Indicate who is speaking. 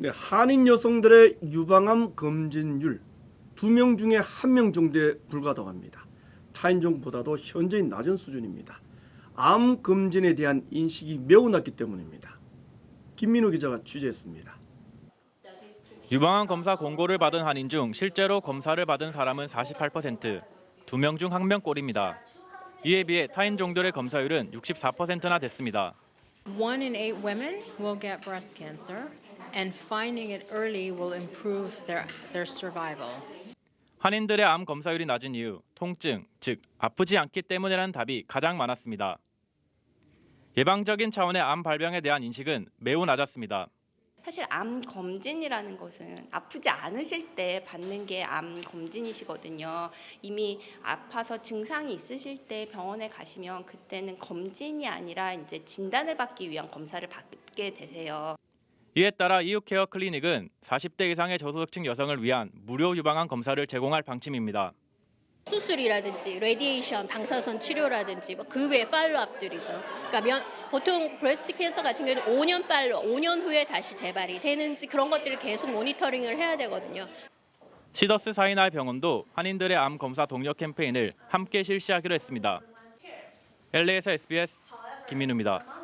Speaker 1: 네, 한인 여성들의 유방암 검진율 두명 중에 한명 정도에 불과하다고 타인종보다도 현저히 낮은 수준입니다. 암 검진에 대한 인식이 매우 낮기 때문입니다. 김민우 기자가 취재했습니다.
Speaker 2: 유방암 검사 공고를 받은 한인 중 실제로 검사를 받은 사람은 48%, 두명중한 명꼴입니다. 이에 비해 타인 종들의 검사율은 64%나 됐습니다.
Speaker 3: One in eight women will get breast cancer, and finding it early will improve their, their survival.
Speaker 2: 한인들의 암 검사율이 낮은 이유, 통증, 즉 아프지 않기 때문이라는 답이 가장 많았습니다. 예방적인 차원의 암 발병에 대한 인식은 매우 낮았습니다.
Speaker 4: 사실 암 검진이라는 것은 아프지 않으실 때 받는 게 암 검진이시거든요. 이미 아파서 증상이 있으실 때 병원에 가시면 그때는 검진이 아니라 이제 진단을 받기 위한 검사를 받게 되세요.
Speaker 2: 이에 따라 이웃케어 클리닉은 40대 이상의 저소득층 여성을 위한 무료 유방암 검사를 제공할 방침입니다.
Speaker 5: 수술이라든지 레디에이션 방사선 치료라든지 뭐그 외 팔로업들이죠. 그러니까 면, 보통 브레스트 캔서 같은 경우는 5년 팔로, 5년 후에 다시 재발이 되는지 그런 것들을 계속 모니터링을 해야 되거든요.
Speaker 2: 시더스 사이나이 병원도 한인들의 암 검사 독려 캠페인을 함께 실시하기로 했습니다. LA에서 SBS 김민우입니다.